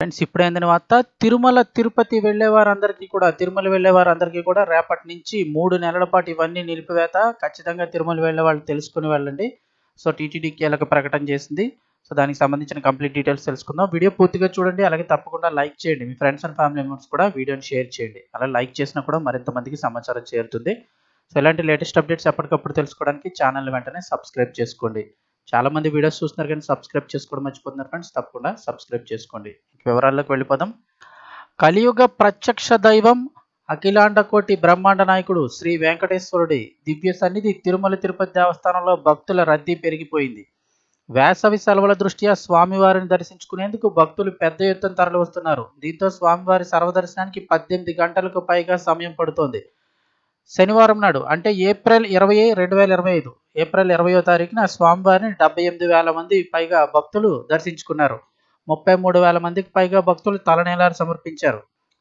Friends ఇప్పుడైన తర్వాత తిరుమల తిరుపతి వెళ్ళే వారందరికీ కూడా తిరుమల వెళ్ళే వారందరికీ కూడా రేపటి నుంచి మూడు నెలల పాటు ఇవన్నీ నిలిపివేత. ఖచ్చితంగా తిరుమల వెళ్ళే వాళ్ళు తెలుసుకుని వెళ్ళండి. సో టీటీడీ కీలక ప్రకటన చేసింది. సో దానికి సంబంధించిన కంప్లీట్ డీటెయిల్స్ తెలుసుకుందాం. వీడియో పూర్తిగా చూడండి. అలాగే తప్పకుండా లైక్ చేయండి. మీ ఫ్రెండ్స్ అండ్ ఫ్యామిలీ మెంబర్స్ కూడా వీడియోని షేర్ చేయండి. అలా లైక్ చేసినా కూడా మరింత మందికి సమాచారం చేరుతుంది. సో ఇలాంటి లేటెస్ట్ అప్డేట్స్ ఎప్పటికప్పుడు తెలుసుకోవడానికి ఛానల్ వెంటనే సబ్స్క్రైబ్ చేసుకోండి. చాలా మంది వీడియోస్ చూస్తున్నారు కానీ సబ్స్క్రైబ్ చేసుకోవడం మర్చిపోతున్నారు ఫ్రెండ్స్. తప్పకుండా సబ్స్క్రైబ్ చేసుకోండి. వివరాల్లోకి వెళ్ళిపోదాం. కలియుగ ప్రత్యక్ష దైవం అఖిలాండ కోటి బ్రహ్మాండ నాయకుడు శ్రీ వెంకటేశ్వరుడి దివ్య సన్నిధి తిరుమల తిరుపతి దేవస్థానంలో భక్తుల రద్దీ పెరిగిపోయింది. వేసవి సెలవుల దృష్ట్యా స్వామివారిని దర్శించుకునేందుకు భక్తులు పెద్ద ఎత్తున తరలి వస్తున్నారు దీంతో స్వామివారి సర్వదర్శనానికి పద్దెనిమిది గంటలకు పైగా సమయం పడుతోంది. శనివారం నాడు అంటే ఏప్రిల్ ఇరవై రెండు వేల ఇరవై ఐదు. ఏప్రిల్ ఇరవయో తారీఖున స్వామివారిని డెబ్బై ఎనిమిది వేల మంది పైగా భక్తులు దర్శించుకున్నారు. ముప్పై మూడు వేల మందికి పైగా భక్తులు తలనీలాలు సమర్పించారు.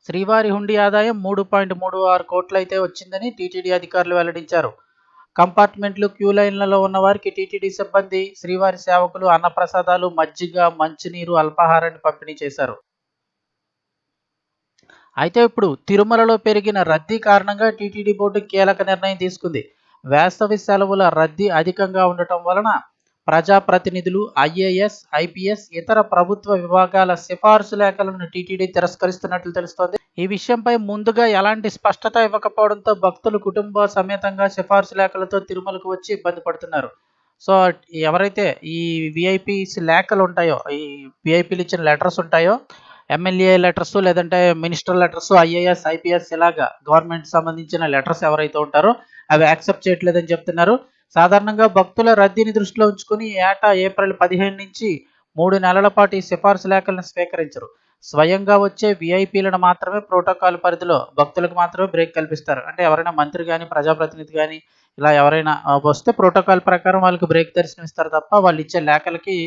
శ్రీవారి హుండీ ఆదాయం మూడు పాయింట్ మూడు ఆరు కోట్లయితే వచ్చిందని టీటీడీ అధికారులు వెల్లడించారు. కంపార్ట్మెంట్లు క్యూ లైన్లలో ఉన్న వారికి టీటీడీ సిబ్బంది శ్రీవారి సేవకులు అన్నప్రసాదాలు మజ్జిగ మంచినీరు అల్పాహారాన్ని పంపిణీ చేశారు. అయితే ఇప్పుడు తిరుమలలో పెరిగిన రద్దీ కారణంగా టీటీడీ బోర్డు కీలక నిర్ణయం తీసుకుంది. వేసవి సెలవుల రద్దీ అధికంగా ఉండటం వలన ప్రజాప్రతినిధులు ఐఏఎస్ ఐపీఎస్ ఇతర ప్రభుత్వ విభాగాల సిఫార్సు లేఖలను టీటీడీ తిరస్కరిస్తున్నట్లు తెలుస్తోంది. ఈ విషయంపై ముందుగా ఎలాంటి స్పష్టత ఇవ్వకపోవడంతో భక్తులు కుటుంబ సమేతంగా సిఫార్సు లేఖలతో తిరుమలకు వచ్చి ఇబ్బంది పడుతున్నారు. సో ఎవరైతే ఈ విఐపీస్ లేఖలు ఉంటాయో ఈ విఐపీలు ఇచ్చిన లెటర్స్ ఉంటాయో ఎమ్మెల్యే లెటర్స్ లేదంటే మినిస్టర్ లెటర్స్ ఐఏఎస్ ఐపీఎస్ ఇలాగా గవర్నమెంట్ సంబంధించిన లెటర్స్ ఎవరైతే ఉంటారో అవి యాక్సెప్ట్ చేయట్లేదని చెప్తున్నారు. సాధారణంగా భక్తుల రద్దీని దృష్టిలో ఉంచుకుని ఏటా ఏప్రిల్ పదిహేను నుంచి మూడు నెలల పాటు ఈ సిఫార్సు లేఖలను స్వీకరించరు. స్వయంగా వచ్చే విఐపీలను మాత్రమే ప్రోటోకాల్ పరిధిలో భక్తులకు మాత్రమే బ్రేక్ కల్పిస్తారు. అంటే ఎవరైనా మంత్రి కానీ ప్రజాప్రతినిధి కానీ ఇలా ఎవరైనా వస్తే ప్రోటోకాల్ ప్రకారం వాళ్ళకి బ్రేక్ దర్శనమిస్తారు తప్ప వాళ్ళు ఇచ్చే లేఖలకి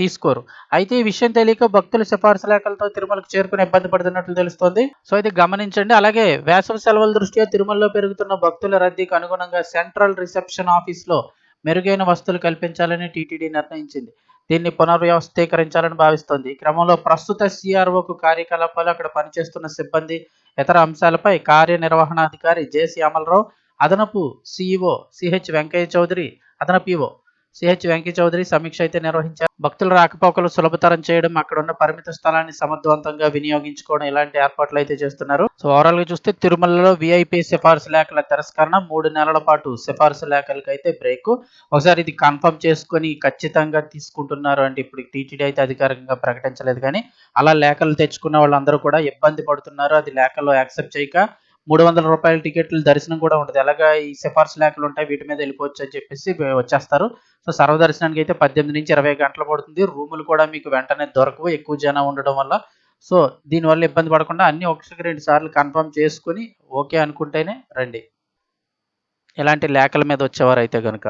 తీసుకోరు. అయితే ఈ విషయం తెలియక భక్తులు సిఫార్సు లేఖలతో తిరుమలకు చేరుకుని ఇబ్బంది పడుతున్నట్లు తెలుస్తోంది. సో ఇది గమనించండి. అలాగే వేసవి సెలవుల దృష్ట్యా తిరుమలలో పెరుగుతున్న భక్తుల రద్దీకి అనుగుణంగా సెంట్రల్ రిసెప్షన్ ఆఫీస్లో మెరుగైన వస్తువులు కల్పించాలని టీటీడీ నిర్ణయించింది. దీన్ని పునర్వ్యవస్థీకరించాలని భావిస్తోంది. ఈ క్రమంలో ప్రస్తుత సిఆర్ఓకు కార్యకలాపాలు అక్కడ పనిచేస్తున్న సిబ్బంది ఇతర అంశాలపై కార్యనిర్వహణాధికారి జేసీ అమలరావు అదనపు సిఇఓ సిహెచ్ వెంకయ్య చౌదరి అదనపు ఈఓ సిహెచ్ వెంకయ్య చౌదరి సమీక్ష అయితే నిర్వహించారు. భక్తుల రాకపోకలు సులభతరం చేయడం అక్కడ ఉన్న పరిమిత స్థలాన్ని సమర్థవంతంగా వినియోగించుకోవడం ఇలాంటి ఏర్పాట్లు అయితే చేస్తున్నారు. సో ఓవరాల్గా చూస్తే తిరుమలలో విఐపి సిఫార్సు లేఖల తిరస్కరణ మూడు నెలల పాటు సిఫార్సు లేఖలకు అయితే బ్రేక్. ఒకసారి ఇది కన్ఫర్మ్ చేసుకొని ఖచ్చితంగా తీసుకుంటున్నారు అంటే ఇప్పుడు టీటీడీ అయితే అధికారికంగా ప్రకటించలేదు కానీ అలా లేఖలు తెచ్చుకున్న వాళ్ళందరూ కూడా ఇబ్బంది పడుతున్నారు. అది లేఖలో యాక్సెప్ట్ చేయక మూడు వందల రూపాయల టికెట్లు దర్శనం కూడా ఉంటుంది. అలాగా ఈ సిఫార్సు లేఖలు ఉంటాయి వీటి మీద వెళ్ళిపోవచ్చు అని చెప్పేసి వచ్చేస్తారు. సో సర్వదర్శనానికి అయితే పద్దెనిమిది నుంచి ఇరవై గంటలు పడుతుంది. రూములు కూడా మీకు వెంటనే దొరకవు ఎక్కువ జనం ఉండడం వల్ల. సో దీనివల్ల ఇబ్బంది పడకుండా అన్ని ఒకటికి రెండు సార్లు కన్ఫర్మ్ చేసుకుని ఓకే అనుకుంటేనే రండి. ఇలాంటి లేఖల మీద వచ్చేవారు అయితే కనుక